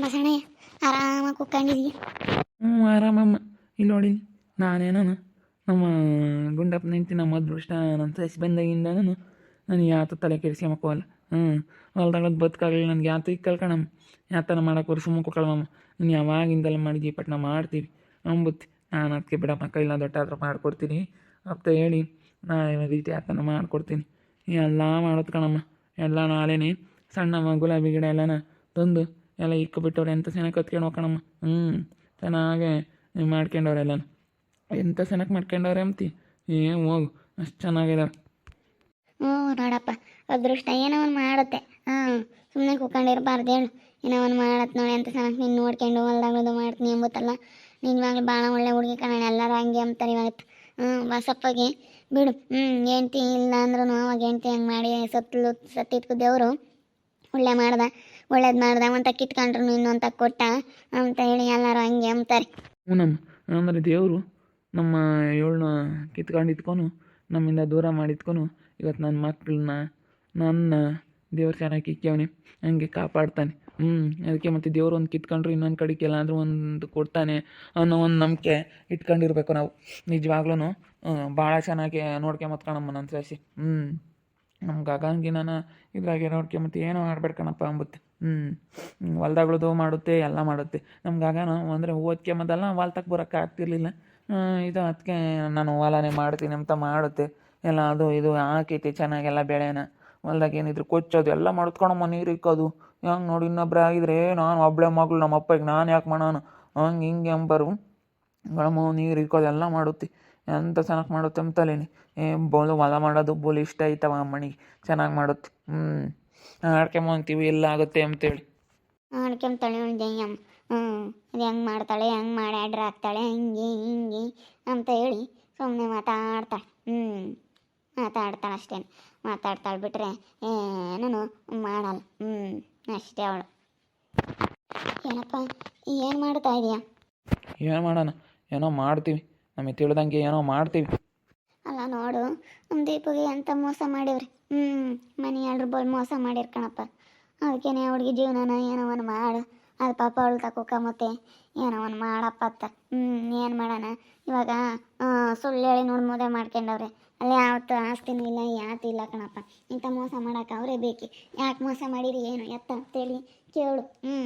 ಬಸಣ್ಣ ಆರಾಮ ಕುತ್ಕೊಂಡಿದ್ವಿ ಹ್ಞೂ, ಆರಾಮಮ್ಮ. ಇಲ್ಲಿ ನೋಡಿ ನಾನೇನು ನಮ್ಮ ಗುಂಡಪ್ಪನ ಹೆಂಡ್ತಿ, ನಮ್ಮ ಅದೃಷ್ಟ, ನನ್ನ ಸಸಿ ಬಂದಾಗಿಂದ ನಾನು ನಾನು ಯಾತ ತಲೆ ಕೆಡಿಸ್ಕೊಂಬಕ್ಕೋಲ್ಲ ಹ್ಞೂ ಹೊಲ್ದಾಗ ಬದುಕಾಗಲಿ ನನಗೆ ಯಾತ ಈಗ ಕಳ್ಕಣಮ್ಮ ಯಾತನ ಮಾಡಕ್ಕೆ ಸುಮ್ಮ ಮುಕ್ಕೊಳಮ್ಮ ನೀನು ಯಾವಾಗಿಂದೆಲ್ಲ ಮಾಡಿದ್ವಿ ಬಟ್ ನಾವು ಮಾಡ್ತೀವಿ. ಅಂಬುತ್ತಿ, ನಾನು ಅದಕ್ಕೆ ಬಿಡ ಕೈಲ ದೊಡ್ಡ ಹತ್ರ ಮಾಡ್ಕೊಡ್ತೀನಿ. ಅಪ್ಪ ಹೇಳಿ ನಾ ರೀತಿ ಯಾತನ ಮಾಡ್ಕೊಡ್ತೀನಿ. ಎಲ್ಲ ಮಾಡೋದು ಕಣಮ್ಮ. ಎಲ್ಲ ನಾಳೆನೇ ಸಣ್ಣ ಮ- ಗುಲಾಬಿ ಗಿಡ ಎಲ್ಲನ ತಂದು ಎಲ್ಲ ಇಕ್ಕೊಬಿಟ್ಟವ್ರು ಎಂಥ ಚೆನ್ನಾಗಿ ಕತ್ಕೊಂಡು ಹೋಗೋಣಮ್ಮ ಹ್ಞೂ ಚೆನ್ನಾಗೆ ಮಾಡ್ಕೊಂಡವ್ರೆ ಎಲ್ಲ ಎಂತ ಚೆನ್ನಾಗಿ ಮಾಡ್ಕೊಂಡವ್ರೆ ಅಂತಿ? ಏ, ಹೋಗು, ಅಷ್ಟು ಚೆನ್ನಾಗಿದ್ದಾರೆ ಹ್ಞೂ, ನೋಡಪ್ಪ, ಅದೃಷ್ಟ ಏನೋ ಒಂದು ಮಾಡುತ್ತೆ. ಹಾಂ ಸುಮ್ಮನೆ ಕೂತ್ಕೊಂಡಿರಬಾರ್ದು ಹೇಳು. ಏನೋ ಒಂದು ಮಾಡತ್ತೆ ನೋಡಿ ಅಂತ ಚೆನ್ನಾಗಿ ನೀನು ನೋಡ್ಕೊಂಡು ಹೊಲ್ದಾಗದು ಮಾಡ್ತೀನಿ ಎಂಬುತ್ತಲ್ಲ ನಿಜವಾಗ್ಲೂ ಭಾಳ ಒಳ್ಳೆ ಹುಡುಗಿ ಕಣ ಎಲ್ಲರ ಹಂಗೆ ಅಂತಾರೆ ಇವತ್ತು. ಹ್ಞೂ ಬಸಪ್ಪಗೆ ಬಿಡು. ಹ್ಞೂ, ಹೆಂಡ್ತಿ ಇಲ್ಲ ಅಂದ್ರೂ ಅವಾಗ ಹೆಂಡ್ತಿ ಹಂಗೆ ಮಾಡಿ ಸತ್ತಲು ಸತ್ತಿದ್ಕು ದೇವರು. ಒಳ್ಳೆ ಮಾಡ್ದ. ಒಳ್ಳೇದು ಮಾಡ್ದ ಅಂತ ಕಿತ್ಕೊಂಡ್ರು ಅಂತ ಕೊಟ್ಟ ಅಂತ ಹೇಳಿ ಎಲ್ಲರೂ ಹಂಗೆ ಅಂತಾರೆ ಹ್ಞೂನಮ್ಮ ಅಂದರೆ ದೇವರು ನಮ್ಮ ಏಳನ್ನ ಕಿತ್ಕೊಂಡು ಇಟ್ಕೊಂಡು ನಮ್ಮಿಂದ ದೂರ ಮಾಡಿದ್ಕೊನು ಇವತ್ತು ನನ್ನ ಮಕ್ಕಳನ್ನ ನನ್ನ ದೇವ್ರ ಚೆನ್ನಾಗಿ ಇಕ್ಕವನೆ ಹಂಗೆ ಕಾಪಾಡ್ತಾನೆ. ಹ್ಞೂ, ಅದಕ್ಕೆ ಮತ್ತು ದೇವ್ರು ಒಂದು ಕಿತ್ಕೊಂಡ್ರು ಇನ್ನೊಂದು ಕಡೆಗೆ ಎಲ್ಲಾದರೂ ಒಂದು ಕೊಡ್ತಾನೆ ಅನ್ನೋ ಒಂದು ನಂಬಿಕೆ ಇಟ್ಕೊಂಡಿರ್ಬೇಕು ನಾವು. ನಿಜವಾಗ್ಲೂ ಭಾಳ ಚೆನ್ನಾಗಿ ನೋಡ್ಕೊಂಬತ್ಕಣಮ್ಮ ನನ್ನ ಸಸಿ. ಹ್ಞೂ ನಮ್ಗೆ ಗಗನ್ಗಿನ ಇದ್ರಾಗೆ ನೋಡ್ಕೊಂಬತ್ತಿ ಏನೋ ಮಾಡ್ಬೇಡ್ಕಣಪ್ಪ ಅಂಬುತ್ತೆ. ಹ್ಞೂ ಹೊಲ್ದಾಗಳದು ಮಾಡುತ್ತೆ, ಎಲ್ಲ ಮಾಡುತ್ತೆ. ನಮ್ಗೆ ನಾವು ಅಂದರೆ ಓದ್ಕೆ ಮೊದಲ ತಕ್ಕ ಬರೋಕ್ಕೆ ಆಗ್ತಿರ್ಲಿಲ್ಲ. ಇದು ಅದಕ್ಕೆ ನಾನು ಹೊಲನೇ ಮಾಡ್ತೀನಿ ಅಂತ ಮಾಡುತ್ತೆ. ಎಲ್ಲ ಅದು ಇದು ಹಾಕೈತಿ ಚೆನ್ನಾಗೆಲ್ಲ ಬೆಳೆನ. ಹೊಲ್ದಾಗ ಏನಿದ್ರು ಕೊಚ್ಚೋದು ಎಲ್ಲ ಮಾಡ್ಕೊಳಮ್ಮ ನೀರು ಇಕ್ಕೋದು ಹೆಂಗೆ ನೋಡಿ ಇನ್ನೊಬ್ರು ಆಗಿದ್ರೆ, ನಾನು ಒಬ್ಬಳೆ ಮಗಳು, ನಮ್ಮ ಅಪ್ಪಗೆ ನಾನು ಯಾಕೆ ಮಾಡೋಣ? ಹಂಗೆ ಹಿಂಗೆ ಅಂಬರು ಗಳಮ್ಮ ನೀರು ಇಕ್ಕೋದು ಎಲ್ಲ ಮಾಡುತ್ತೆ. ಎಂತ ಚೆನ್ನಾಗಿ ಮಾಡುತ್ತೆ ಅಂತಲೇನಿ ಏ, ಬೋಲು ಹೊಲ ಮಾಡೋದು ಬೋಲು ಇಷ್ಟ ಆಯ್ತವ ಅಮ್ಮನಿಗೆ. ಚೆನ್ನಾಗಿ ಮಾಡುತ್ತೆ. ಹ್ಞೂ ಆಡ್ಕೊಂಬಂತೀವಿ ಎಲ್ಲ ಆಗುತ್ತೆ ಅಂತೇಳಿ ಆಡ್ಕೊಂತಾಳೆ ಜಯಮ್ಮ ಹ್ಞೂ ಅದು ಹೆಂಗೆ ಮಾಡ್ತಾಳೆ ಹೆಂಗೆ ಮಾಡಿ ಆಡ್ರ್ ಹಾಕ್ತಾಳೆ ಹಿಂಗೆ ಹಿಂಗೆ ಅಂತ ಹೇಳಿ ಸುಮ್ಮನೆ ಮಾತಾಡ್ತಾಳೆ ಹ್ಞೂ ಮಾತಾಡ್ತಾಳೆ ಅಷ್ಟೇ ಮಾತಾಡ್ತಾಳೆ ಬಿಟ್ರೆ ಏನೂ ಮಾಡಲ್ಲ ಹ್ಞೂ ಅಷ್ಟೇ ಅವಳು. ಏನಪ್ಪ ಏನು ಮಾಡ್ತಾ ಇದೆಯಾ? ಏನು ಮಾಡೋಣ ಏನೋ ಮಾಡ್ತೀವಿ. ನಮಗೆ ತಿಳಿದಂಗೆ ಏನೋ ಮಾಡ್ತೀವಿ. ಅಲ್ಲ, ನೋಡು. ನಮ್ಮ ದೀಪಗೆ ಎಂಥ ಮೋಸ ಮಾಡಿವ್ರಿ. ಹ್ಞೂ ಮನೆ ಎಲ್ರು ಬಲ್ ಮೋಸ ಮಾಡಿರ್ ಕಣಪ್ಪ. ಅದಕ್ಕೇನೆ ಹುಡುಗಿ ಜೀವನನ ಏನೋ ಒಂದು ಮಾಡು. ಅದು ಪಾಪ ಅವಳು ತಕೋಕ ಮತ್ತೆ ಏನೋ ಒಂದು ಮಾಡಪ್ಪ ಅತ್ತ. ಹ್ಞೂ ಏನು ಮಾಡೋಣ? ಇವಾಗ ಸುಳ್ಳು ಹೇಳಿ ನೋಡಿ ಮದುವೆ ಮಾಡ್ಕೊಂಡವ್ರೆ. ಅಲ್ಲಿ ಯಾವತ್ತು ಆಸ್ತಿನೂ ಇಲ್ಲ ಯಾತು ಇಲ್ಲ ಕಣಪ್ಪ. ಇಂಥ ಮೋಸ ಮಾಡೋಕೆ ಅವರೇ ಬೇಕಿ. ಯಾಕೆ ಮೋಸ ಮಾಡಿರಿ, ಏನು? ಎತ್ತ ಅಂತೇಳಿ ಕೇಳು. ಹ್ಞೂ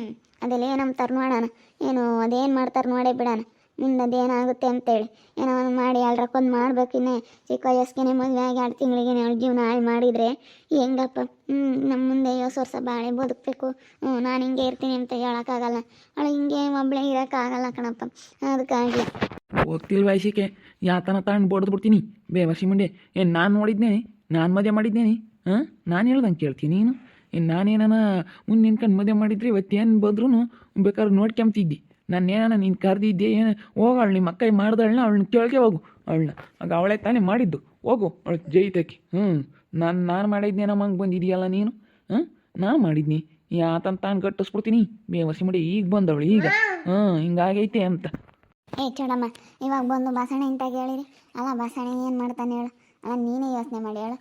ಅದೆಲ್ಲ ಏನಂತಾರೆ ನೋಡೋಣ ಏನು ಅದೇನು ಮಾಡ್ತಾರೆ ನೋಡೇ ಬಿಡೋಣ. ಮುಂದೆ ಏನಾಗುತ್ತೆ ಅಂತೇಳಿ. ಏನೋ ಒಂದು ಮಾಡಿ ಎಲ್ರಕ್ಕೊಂದು ಮಾಡ್ಬೇಕು ಇನ್ನೇ. ಚಿಕ್ಕ ವಯಸ್ಸಿಗೆ ಮದುವೆ ಆಗಿ ಎರಡು ತಿಂಗಳಿಗೆ ಅವಳ ಜೀವನ ಹಾಳು ಮಾಡಿದರೆ ಹೆಂಗಪ್ಪ? ಹ್ಞೂ ನಮ್ಮ ಮುಂದೆ ಯೋಸ ವರ್ಷ ಬಾಳೆ ಬದುಕಬೇಕು. ಹ್ಞೂ ನಾನು ಹಿಂಗೆ ಇರ್ತೀನಿ ಅಂತ ಹೇಳೋಕ್ಕಾಗಲ್ಲ. ಅವಳು ಹಿಂಗೆ ಒಬ್ಬಳೇ ಇರೋಕ್ಕಾಗಲ್ಲ ಕಣಪ್ಪ. ಅದಕ್ಕಾಗಿ. ಹೋಗ್ತಿಲ್ಲ ವಯಸ್ಸಿಗೆ ಯಾತನ ತಗೊಂಡು ಬಡ್ದು ಬಿಡ್ತೀನಿ ವರ್ಷ ಮುಂಡೆ. ಏನು ನಾನು ನೋಡಿದ್ನೇನೆ? ನಾನು ಮದುವೆ ಮಾಡಿದ್ದೇನೆ ಹಾಂ? ನಾನು ಹೇಳ್ದಂಗೆ ಕೇಳ್ತೀನಿ ನೀನು? ಏನು ನಾನೇನ ಮುಂದೆ ನಿನ್ಕಂಡು ಮದುವೆ ಮಾಡಿದ್ರೆ ಇವತ್ತೇನು ಬಂದ್ರೂ ಬೇಕಾದ್ರೆ ನೋಡ್ಕೊಂತಿದ್ದಿ ನಾನು ಏನಾನ ನೀನು ಕರೆದಿದ್ದೆ ಏನು? ಹೋಗಾಳು ನಿಮ್ಮ ಅಕ್ಕೈ ಮಾಡ್ದಳನ್ನ ಅವಳನ್ನ ಕೇಳ್ಕೆ ಹೋಗು ಅವಳನ್ನ. ಆಗ ಅವಳೇ ತಾನೇ ಮಾಡಿದ್ದು. ಹೋಗು, ಅವಳು ಜೈತಕ್ಕೆ ಹ್ಞೂ ನಾನು ನಾನು ಮಾಡಿದ್ನೇನೋ ಮಂಗೆ ಬಂದಿದೆಯಲ್ಲ ನೀನು? ಹಾಂ? ನಾನು ಮಾಡಿದ್ನಿ. ಯಾತಂತ ತಾನು ಗಟ್ಟಿಸ್ಬಿಡ್ತೀನಿ ಬೇವಸಿ ಮಾಡಿ, ಈಗ ಬಂದವಳು, ಈಗ. ಹ್ಞೂ ಹಿಂಗಾಗೈತೆ ಅಂತ. ಏ, ಚೂಡಮ್ಮ, ಇವಾಗ ಬಂದು ಬಸಣೆ ಅಂತ ಕೇಳಿರಿ. ಅಲ್ಲ, ಬಸಣೆ ಏನು ಮಾಡ್ತಾನೆ ಹೇಳು? ಅಲ್ಲ, ನೀನೇ ಯೋಚನೆ ಮಾಡಿ ಹೇಳು.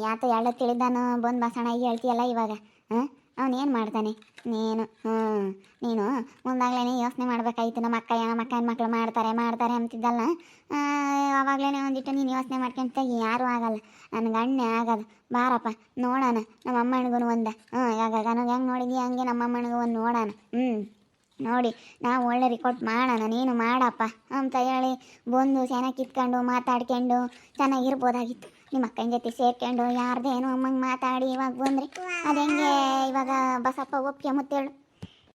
ಯಾತ ಎಲ್ಲ ತಿಳಿದಾನು ಬಂದು ಬಸಣ ಹೇಳ್ತೀಯಲ್ಲ ಇವಾಗ. ಹಾಂ? ಅವನು ಏನು ಮಾಡ್ತಾನೆ ನೀನು ಹ್ಞೂ ನೀನು ಮುಂದಾಗ್ಲೇ ಯೋಚನೆ ಮಾಡ್ಬೇಕಾಯ್ತು. ನಮ್ಮ ಅಕ್ಕ, ನಮ್ಮ ಅಕ್ಕನ ಮಕ್ಕಳು ಮಾಡ್ತಾರೆ ಮಾಡ್ತಾರೆ ಅಂತಿದ್ದಲ್ಲ. ಆವಾಗಲೇ ಒಂದಿಟ್ಟು ನೀನು ಯೋಚನೆ ಮಾಡ್ಕೊಂತ ಯಾರು ಆಗಲ್ಲ. ನನ್ನ ಗಣ್ಯ ಆಗದು ಬಾರಪ್ಪ, ನೋಡೋಣ. ನಮ್ಮ ಅಮ್ಮನಿಗೂ ಒಂದು. ಹ್ಞೂ ಯಾಕಾಗ ನನಗೆ ಹೆಂಗೆ ನೋಡಿದ್ಯಾ? ಹಂಗೆ ನಮ್ಮ ಅಮ್ಮನಿಗೂ ಒಂದು ನೋಡೋಣ. ಹ್ಞೂ ನೋಡಿ, ನಾವು ಒಳ್ಳೆ ರಿಕಾರ್ಡ್ ಮಾಡೋಣ. ನೀನು ಮಾಡಪ್ಪ. ಅಂತ ಹೇಳಿ ಬಂದು ಚೆನ್ನಾಗಿ ಕಿತ್ಕೊಂಡು ಮಾತಾಡ್ಕೊಂಡು ಚೆನ್ನಾಗಿರ್ಬೋದಾಗಿತ್ತು. ನಿಮ್ಮ ಅಕ್ಕನ ಜೊತೆ ಸೇರ್ಕೊಂಡು ಯಾರ್ದೇನು ಅಮ್ಮಂಗೆ ಮಾತಾಡಿ ಇವಾಗ ಬಂದ್ರಿ ಅದು ಇವಾಗ ಬಸಪ್ಪ ಒಪ್ಪಿಗೆ ಮುತ್ತೇಳು.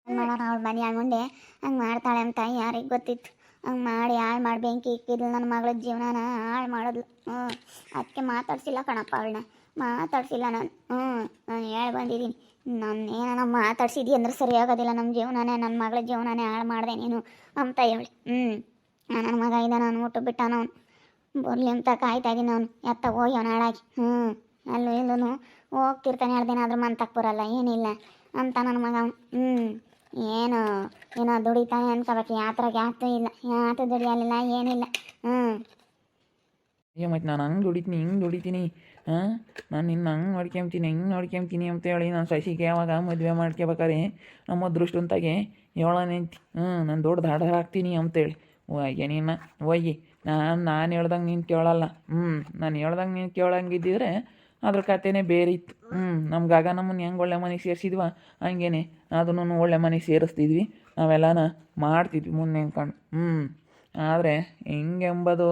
ಮಾಡೋಣ ಅವಳು ಮನೆ ಮುಂದೆ. ಹಂಗೆ ಮಾಡ್ತಾಳೆ ಅಂತ ಯಾರಿಗೆ ಗೊತ್ತಿತ್ತು. ಹಂಗೆ ಮಾಡಿ ಹಾಳು ಮಾಡಿ ಬೆಂಕಿ ಇಕ್ಕಿದ್ಲು ನನ್ನ ಮಗಳ ಜೀವನನ. ಹಾಳು ಮಾಡಿದ್ಲು. ಹ್ಞೂ ಅದಕ್ಕೆ ಮಾತಾಡ್ಸಿಲ್ಲ ಕಣಪ್ಪ ಅವಳನ್ನ ಮಾತಾಡ್ಸಿಲ್ಲ ನಾನು. ಹ್ಞೂ ನಾನು ಹೇಳಿ ಬಂದಿದ್ದೀನಿ ನಾನು ಏನಾನ ಮಾತಾಡ್ಸಿದಿ ಅಂದ್ರೆ ಸರಿ ಆಗೋದಿಲ್ಲ ನಮ್ಮ ಜೀವನನೇ ನನ್ನ ಮಗಳ ಜೀವನನೇ ಹಾಳು ಮಾಡಿದೆ ನೀನು ಅಂತ ಹೇಳಿ. ಹ್ಞೂ ನನ್ನ ಮಗ ಇದ್ದ ನಾನು ಊಟ ಬಿಟ್ಟಾನ ಅವನು. ಬರಲಿ ಅಂತ ಕಾಯ್ತಾ ಇದ್ದೀನಿ ಅವನು ಎತ್ತ ಹೋಗಿ ಅವನು ಹಾಳಾಗಿ. ಹ್ಞೂ ಅಲ್ಲೂ ಇಲ್ಲೂ ಹೋಗ್ತಿರ್ತಾನೆ ಎರಡು ದಿನ ಆದ್ರೂ ಮಂತಕ್ಕೆ ಬರಲ್ಲ, ಏನಿಲ್ಲ ಅಂತ ನನ್ನ ಮಗ. ಹ್ಞೂ ಏನು, ಏನೋ ದುಡಿತಾನೆ ಅನ್ಕೋಬೇಕು. ಯಾತ್ರ ಯಾತು ಇಲ್ಲ. ಯಾತು ದುಡಿಯಲಿಲ್ಲ, ಏನಿಲ್ಲ. ಹ್ಞೂ ಮತ್ತೆ ನಾನು ಹಂಗೆ ದುಡಿತೀನಿ, ಹಿಂಗೆ ದುಡಿತೀನಿ. ಹಾಂ, ನಾನು ನಿನ್ನ ಹಂಗೆ ನೋಡ್ಕೊಂತೀನಿ ಹಿಂಗೆ ನೋಡ್ಕೊಂತೀನಿ ಅಂತೇಳಿ ನಾನು ಸಸಿಗೆ ಯಾವಾಗ ಮದುವೆ ಮಾಡ್ಕೋಬೇಕಾರೆ, ನಮ್ಮ ಅದೃಷ್ಟಂತಾಗೆ ಹೇಳೋಣ ಅಂತಿ ಹ್ಞೂ ನಾನು ದೊಡ್ಡ ದಾಡ ಹಾಕ್ತೀನಿ ಅಂತೇಳಿ. ಹೋಗಿ ನೀನು ಹೋಗಿ. ನಾನು ನಾನು ಹೇಳ್ದಂಗೆ ನೀನು ಕೇಳಲ್ಲ. ಹ್ಞೂ ನಾನು ಹೇಳ್ದಂಗೆ ನೀನು ಕೇಳಂಗಿದ್ದಿದ್ರೆ ಅದ್ರ ಕಥೆನೇ ಬೇರೆ ಇತ್ತು. ಹ್ಞೂ ನಮ್ಗಾಗ ನಮ್ಮನ್ನು ಹೆಂಗೆ ಒಳ್ಳೆ ಮನೆಗೆ ಸೇರಿಸಿದ್ವ? ಹಂಗೇನೆ, ಅದನ್ನು ಒಳ್ಳೆ ಮನೆಗೆ ಸೇರಿಸ್ತಿದ್ವಿ. ನಾವೆಲ್ಲನ ಮಾಡ್ತಿದ್ವಿ ಮುಂದೆ ಕಣ್ಣು. ಹ್ಞೂ ಆದರೆ ಹೆಂಗೆಂಬುದು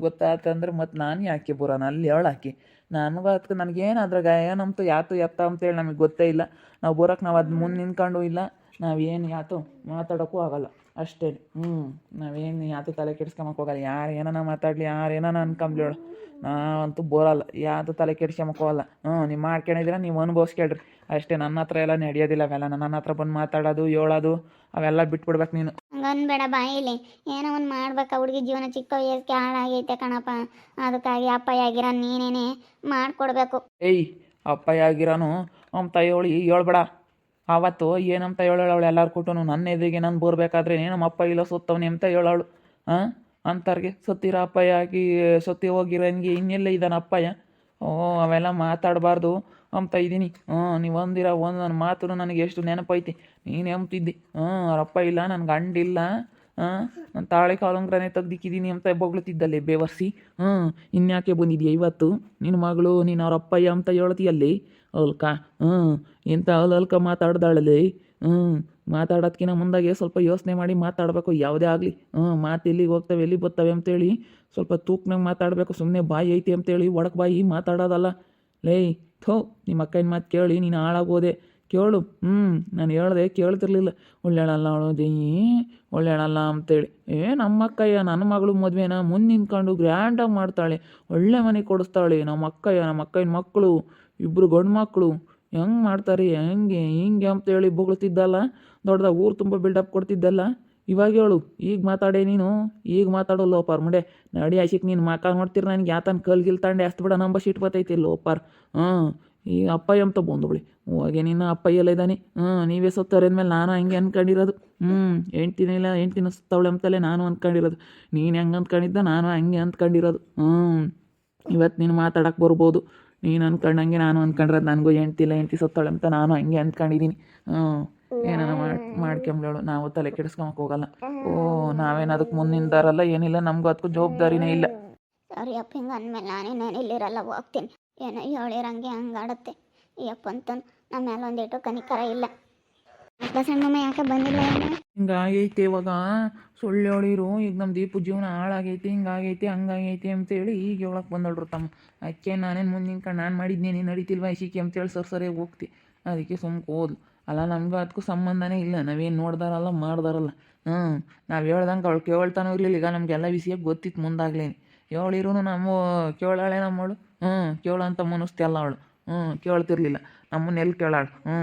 ಗೊತ್ತಾತಂದ್ರೆ ಮತ್ತು ನಾನು ಯಾಕೆ ಬರೋಣ ಅಲ್ಲಿ ಹೇಳಾಕಿ ನನಗೂ ಅದಕ್ಕೆ ನನಗೇನು ಅದ್ರಾಗ ಏನಂತು ಯಾತು ಎತ್ತ ಅಂತೇಳಿ ನಮಗೆ ಗೊತ್ತೇ ಇಲ್ಲ. ನಾವು ಬರೋಕೆ ನಾವು ಅದು ಮುಂದೆ ನಿಂತ್ಕೊಂಡು ಇಲ್ಲ. ನಾವೇನು ಯಾತು ಮಾತಾಡೋಕ್ಕೂ ಆಗಲ್ಲ. ಅಷ್ಟೇ. ಹ್ಞೂ ನಾವೇನು ಯಾವ್ದು ತಲೆ ಕೆಡ್ಸ್ಕೊಂಬಕ್ ಹೋಗಲ್ಲ. ಯಾರು ಏನನ ಮಾತಾಡಲಿ ಯಾರು ಏನನ ಅನ್ಕೊಂಬ್ಲಿ ಹೇಳು ನಾವಂತೂ ಬೋರಲ್ಲ. ಯಾವುದು ತಲೆ ಕೆಡ್ಸ್ಕೊಂಬಕ್ ಹೋಗಲ್ಲ. ಹ್ಞೂ ನೀವು ಮಾಡ್ಕೊಂಡಿದ್ದೀರ ನೀವು ಅನುಭವಿಸ್ಕೇಳ್ರಿ. ಅಷ್ಟೇ ನನ್ನ ಹತ್ರ ಎಲ್ಲ ನಡೆಯೋದಿಲ್ಲ ಅವೆಲ್ಲ. ನನ್ನ ಹತ್ರ ಬಂದು ಮಾತಾಡೋದು ಹೇಳೋದು ಅವೆಲ್ಲ ಬಿಟ್ಬಿಡ್ಬೇಕು ನೀನು. ಹಂಗನ್ಬೇಡ ಬಾಯಿಲಿ ಏನೋ ಒಂದು ಮಾಡ್ಬೇಕು. ಹುಡುಗಿ ಜೀವನ ಚಿಕ್ಕ ವಯಸ್ಸಿಗೆ ಹಾಳಾಗೈತೆ ಕಣಪ್ಪ. ಅದಕ್ಕಾಗಿ ಅಪ್ಪ ಆಗಿರೋ ನೀನೇನೆ ಮಾಡ್ಕೊಡ್ಬೇಕು. ಏಯ್ ಅಪ್ಪಯ್ಯ ಆಗಿರೋನು ನಮ್ಮ ಹೇಳಿ ಹೇಳ್ಬೇಡ. ಆವತ್ತು ಏನಂತ ಹೇಳೋಳು ಅವಳು ಕೊಟ್ಟನು ನನ್ನ ಎದುರಿಗೆ ನಾನು ಬೋರ್ಬೇಕಾದ್ರೆ ನಮ್ಮ ಅಪ್ಪ ಇಲ್ಲ ಸತ್ತವನಿ ಅಂತ ಹೇಳೋಳು. ಹಾಂ ಅಂತಾರ್ಗೆ, ಸತ್ತಿರೋ ಅಪ್ಪಯ್ಯ ಆಗಿ ಸತ್ತಿ ಹೋಗಿರೋನ್ಗೆ ಇನ್ನೆಲ್ಲ ಇದ್ದಾನೆ ಅಪ್ಪಯ್ಯ? ಓ, ಅವೆಲ್ಲ ಮಾತಾಡಬಾರ್ದು ಅಂತ ಇದ್ದೀನಿ. ಹ್ಞೂ ನೀವು ಒಂದಿರ ಒಂದು ನನ್ನ ಮಾತು ನನಗೆ ಎಷ್ಟು ನೆನಪೈತಿ. ನೀನು ಎಂಬ್ತಿದ್ದಿ ಹ್ಞೂ ಅವ್ರ ಅಪ್ಪ ಇಲ್ಲ ನನ್ನ ಗಂಡಿಲ್ಲ ಹಾಂ ನಾನು ತಾಳೆ ಕಾಲಂಗ್ರನೇ ತೆಗ್ದಿಕ್ಕಿದ್ದೀನಿ ಅಂತ ಬೊಗಳುತ್ತಿದ್ದಲ್ಲೇ ಬೇವರ್ಸಿ. ಹ್ಞೂ ಇನ್ಯಾಕೆ ಬಂದಿದ್ಯಾ ಇವತ್ತು? ನಿನ್ನ ಮಗಳು, ನೀನು ಅವ್ರ ಅಪ್ಪಯ್ಯ ಅಂತ ಹೇಳ್ತೀಯಲ್ಲಿ. ಅಲ್ಕ ಹ್ಞೂ ಇಂಥ ಅಲ್ ಅಲ್ಕ ಮಾತಾಡ್ದಾಳಲ್ಲಿ? ಹ್ಞೂ ಮಾತಾಡೋದ್ಕಿಂತ ಮುಂದಾಗೆ ಸ್ವಲ್ಪ ಯೋಚನೆ ಮಾಡಿ ಮಾತಾಡಬೇಕು. ಯಾವುದೇ ಆಗಲಿ. ಹ್ಞೂ ಮಾತು ಎಲ್ಲಿಗೆ ಹೋಗ್ತವೆ, ಎಲ್ಲಿಗೆ ಬರ್ತವೆ ಅಂತೇಳಿ ಸ್ವಲ್ಪ ತೂಕ್ನಾಗ ಮಾತಾಡಬೇಕು. ಸುಮ್ಮನೆ ಬಾಯಿ ಐತಿ ಅಂತೇಳಿ ಒಡಕ್ ಬಾಯಿ ಮಾತಾಡೋದಲ್ಲ. ಲೇಯ್ ಥೋ, ನಿಮ್ಮ ಅಕ್ಕನ ಮಾತು ಕೇಳಿ, ನೀನು ಹಾಳಾಗೋದೆ. ಕೇಳು. ಹ್ಞೂ ನಾನು ಹೇಳ್ದೆ ಕೇಳ್ತಿರ್ಲಿಲ್ಲ. ಒಳ್ಳೆಯಳಲ್ಲ ಅವಳು ಜೈ. ಒಳ್ಳೆಯಳಲ್ಲ ಅಂತೇಳಿ. ಏ ನಮ್ಮ ಅಕ್ಕಯ್ಯ ನನ್ನ ಮಗಳು ಮದುವೆನ ಮುಂದೆ ನಿಂತ್ಕೊಂಡು ಗ್ರ್ಯಾಂಡಾಗಿ ಮಾಡ್ತಾಳೆ. ಒಳ್ಳೆ ಮನೆ ಕೊಡಿಸ್ತಾಳೆ. ನಮ್ಮ ಅಕ್ಕಯ್ಯ ನಮ್ಮ ಅಕ್ಕನ ಮಕ್ಕಳು. ಇಬ್ಬರು ಗಂಡು ಮಕ್ಕಳು ಹೆಂಗೆ ಮಾಡ್ತಾರೆ, ಹೆಂಗೆ, ಹಿಂಗೆ ಅಂತೇಳಿ ಬೊಗಳ್ತಿದ್ದಲ್ಲ. ದೊಡ್ಡದಾಗ ಊರು ತುಂಬ ಬಿಲ್ಡಪ್ ಕೊಡ್ತಿದ್ದಲ್ಲ. ಇವಾಗ ಹೇಳು, ಈಗ ಮಾತಾಡೆ ನೀನು, ಈಗ ಮಾತಾಡೋ ಲೋಪಾರ್. ಮುಂಡೆ, ನಡಿ ಆಶಿಕ್, ನೀನು ಮಾಕ ನೋಡ್ತೀರ ನನಗೆ, ಯಾತನ ಕಲ್ಗಿಲ್ ತಂಡೆ, ಅಷ್ಟು ಬಿಡ ನಂಬ ಶೀಟ್ ಬತ್ತೈತಿ ಲೋಪಾರ್. ಹಾಂ ಈಗ ಅಪ್ಪಯ್ಯ ಅಂತ ಬಂದು ಹೋಗಿ ನಿನ್ನ ಅಪ್ಪ ಎಲ್ಲ ಇದ್ದಾನೆ. ಹ್ಞೂ ನೀವೇ ಸತ್ತವ್ರೆ ಅಂದಮೇಲೆ ನಾನು ಹಂಗೆ ಅಂದ್ಕೊಂಡಿರೋದು ಹ್ಞೂ ಎಂಟಿನಿಲ್ಲ ಹೆಂಡ್ತಿನ ಸತ್ತವಳೆ ಅಂತಲೇ ನಾನು ಅಂದ್ಕೊಂಡಿರೋದು ನೀನು ಹೆಂಗೆ ಅಂದ್ಕೊಂಡಿದ್ದ ನಾನು ಹಂಗೆ ಅಂದ್ಕೊಂಡಿರೋದು ಹ್ಞೂ ಇವತ್ತು ನೀನು ಮಾತಾಡಕ್ಕೆ ಬರ್ಬೋದು. ನೀನು ಅಂದ್ಕೊಂಡಂಗೆ ನಾನು ಅಂದ್ಕೊಂಡ್ರೆ ನನಗೂ ಹೆಂಡ್ತಿಲ್ಲ ಹೆಂಡ್ತಿ ಸತ್ತಾಳೆ ಅಂತ ನಾನು ಹಂಗೆ ಅಂದ್ಕೊಂಡಿದ್ದೀನಿ ಹ್ಞೂ ಏನಾರ ಮಾಡಿ ಮಾಡ್ಕೊಂಬ್ಲೇಳು ನಾವು ತಲೆ ಕೆಡಿಸ್ಕೊಂಬಕ್ ಹೋಗಲ್ಲ. ಓ ನಾವೇನು ಅದಕ್ಕೆ ಮುಂದಿಂದಾರಲ್ಲ ಏನಿಲ್ಲ ನಮಗೂ ಅದಕ್ಕೂ ಜವಾಬ್ದಾರಿನೇ ಇಲ್ಲ. ಸರಿ ಅಪ್ಪ ಹಿಂಗೆ ಅಂದಮೇಲೆ ನಾನೇ ನಾನು ಇಲ್ಲಿರಲ್ಲ ಹೋಗ್ತೀನಿ. ಏನೋ ಹೇಳಿರಂಗೆ ಹಂಗೆ ಅಪ್ಪಂತ ಈ ಅಪ್ಪ ಅಂತ ನಮ್ಮ ಮೇಲೆ ಒಂದಿಟ್ಟು ಕನಿಕರ ಇಲ್ಲ. ಬಸಣ್ಣಮ್ಮ ಯಾಕೆ ಬಂದಿಲ್ಲ ಹಿಂಗಾಗೈತೆ ಇವಾಗ. ಸುಳ್ಳು ಹೇಳಿರು, ಈಗ ನಮ್ಮ ದೀಪು ಜೀವನ ಹಾಳಾಗೈತಿ, ಹಿಂಗಾಗೈತಿ, ಹಂಗಾಗೈತಿ ಅಂತೇಳಿ ಈಗ ಹೇಳಕ್ಕೆ ಬಂದಳ್ರು ತಮ್ಮ. ಅದಕ್ಕೆ ನಾನೇನು ಮುಂದೆ ನಿಂತ್ಕೊಂಡು ನಾನು ಮಾಡಿದ್ನೇನೆ ನಡೀತಿಲ್ವ ಐಸಿಕೆ ಅಂತೇಳಿ ಸರ್ ಸರಿಯಾಗಿ ಹೋಗ್ತಿ. ಅದಕ್ಕೆ ಸುಮ್ಕೆ ಹೋದ್ಲು ಅಲ್ಲ, ನಮ್ಗೆ ಅದಕ್ಕೂ ಸಂಬಂಧನೇ ಇಲ್ಲ. ನಾವೇನು ನೋಡ್ದಾರಲ್ಲ, ಮಾಡ್ದಾರಲ್ಲ. ಹ್ಞೂ ನಾವು ಹೇಳ್ದಂಗೆ ಅವಳು ಕೇಳ್ತಾನೂ ಇರಲಿಲ್ಲ. ಈಗ ನಮಗೆಲ್ಲ ವಿಷಯ ಗೊತ್ತಿತ್ತು ಮುಂದಾಗ್ಲೇನೆ. ಹೇಳಿರೂ ನಮ್ಮ ಕೇಳಾಳೆ ನಮ್ಮಳು ಹ್ಞೂ ಕೇಳಂತ ಮನಸ್ತಿ ಅಲ್ಲ ಅವಳು. ಹ್ಞೂ ಕೇಳ್ತಿರ್ಲಿಲ್ಲ. ನಮ್ಮನ್ನ ಎಲ್ಲಿ ಕೇಳಾಳು? ಹ್ಞೂ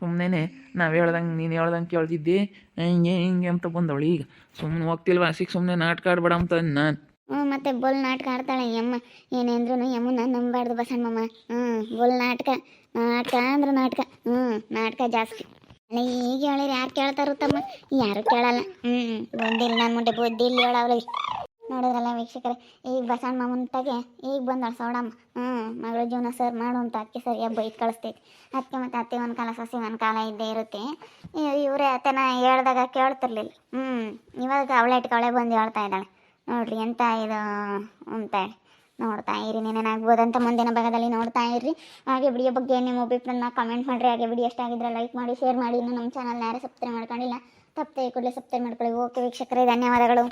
ಸುಮ್ಮನೆ ನಾವು ಹೇಳ್ದಂಗೆ, ನೀನು ಹೇಳ್ದಂಗೆ ಕೇಳ್ತಿದ್ದಿ ಹಿಂಗೆ ಹಿಂಗೆ ಅಂತ ಬಂದವಳು. ಈಗ ಸುಮ್ಮನೆ ಹೋಗ್ತಿಲ್ವ? ಸಿಕ್ಕ ಸುಮ್ಮನೆ ನಾಟಕ ಆಡ್ಬೇಡ ಅಂತ ನಾನು. ಹ್ಞೂ ಮತ್ತೆ ಬೋಲ್ ನಾಟಕ ಆಡ್ತಾಳೆ ಯಮ್ಮ ಏನೇಂದ್ರೂ ಯಮ್ಮನ ನಂಬಾರ್ದು ಬಸಣ್ಣಮ್ಮ ಹ್ಞೂ ಬೋಲ್ ನಾಟಕ ನಾಟಕ ಅಂದ್ರೆ ನಾಟಕ. ಹ್ಞೂ ನಾಟಕ ಜಾಸ್ತಿ. ಈಗ ಹೇಳಿರಿ ಯಾರು ಕೇಳ್ತಾರು ತಮ್ಮ ಯಾರು ಕೇಳಲ್ಲ. ಹ್ಞೂ ಬಂದಿಲ್ಲ ನನ್ನ ಮುಂದೆ ಬುದ್ಧಿ ಇಲ್ಲಿ ಹೇಳವ್ರಿ ನೋಡಿದ್ರಲ್ಲ ವೀಕ್ಷಕರೇ, ಈಗ ಬಸಣ್ಣ ಮಾಮಂತಾಗೆ ಈಗ ಬಂದಳು ಸೌಡಮ್ಮ. ಹ್ಞೂ ಮಗಳ ಜೀವನ ಸರ್ ಮಾಡು ಅಂತ ಅದಕ್ಕೆ ಸರಿಯಾಗಿ ಇದು ಕಳಿಸ್ತೈತಿ. ಅದಕ್ಕೆ ಮತ್ತು ಅತ್ತೆ ಒಂದು ಕಾಲ, ಸಸಿ ಒಂದು ಕಾಲ ಇದ್ದೇ ಇರುತ್ತೆ. ಇವರೇ ಅತ್ತೆನ ಹೇಳ್ದಾಗ ಕೇಳ್ತಿರ್ಲಿಲ್ಲ. ಹ್ಞೂ ಇವಾಗ ಅವಳೆ ಇಟ್ಕೊಳ್ಳೆ ಬಂದು ಹೇಳ್ತಾ ಇದ್ದಾಳೆ. ನೋಡ್ರಿ ಎಂತ ಇದು ಅಂತ ನೋಡ್ತಾ ಇರಿ ನೆನೇನಾಗ್ಬೋದಂತ ಮುಂದಿನ ಭಾಗದಲ್ಲಿ ನೋಡ್ತಾ ಇರ್ರಿ. ಹಾಗೆ ವಿಡಿಯೋ ಬಗ್ಗೆ ನಿಮ್ಮ ಅಭಿಪ್ರಾಯನ ಕಮೆಂಟ್ ಮಾಡಿರಿ. ಹಾಗೆ ವಿಡಿಯೋ ಇಷ್ಟ ಲೈಕ್ ಮಾಡಿ ಶೇರ್ ಮಾಡಿ. ಇನ್ನು ನಮ್ಮ ಚಾನಲ್ನ ಯಾರು ಸಬ್ಸ್ಕ್ರೈಬ್ ಮಾಡ್ಕೊಂಡಿಲ್ಲ, ತಪ್ಪದೆ ಕೂಡಲೇ ಸಬ್ಸ್ಕ್ರೈಬ್ ಮಾಡ್ಕೊಳ್ಳಿ. ಓಕೆ ವೀಕ್ಷಕರೇ, ಧನ್ಯವಾದಗಳು.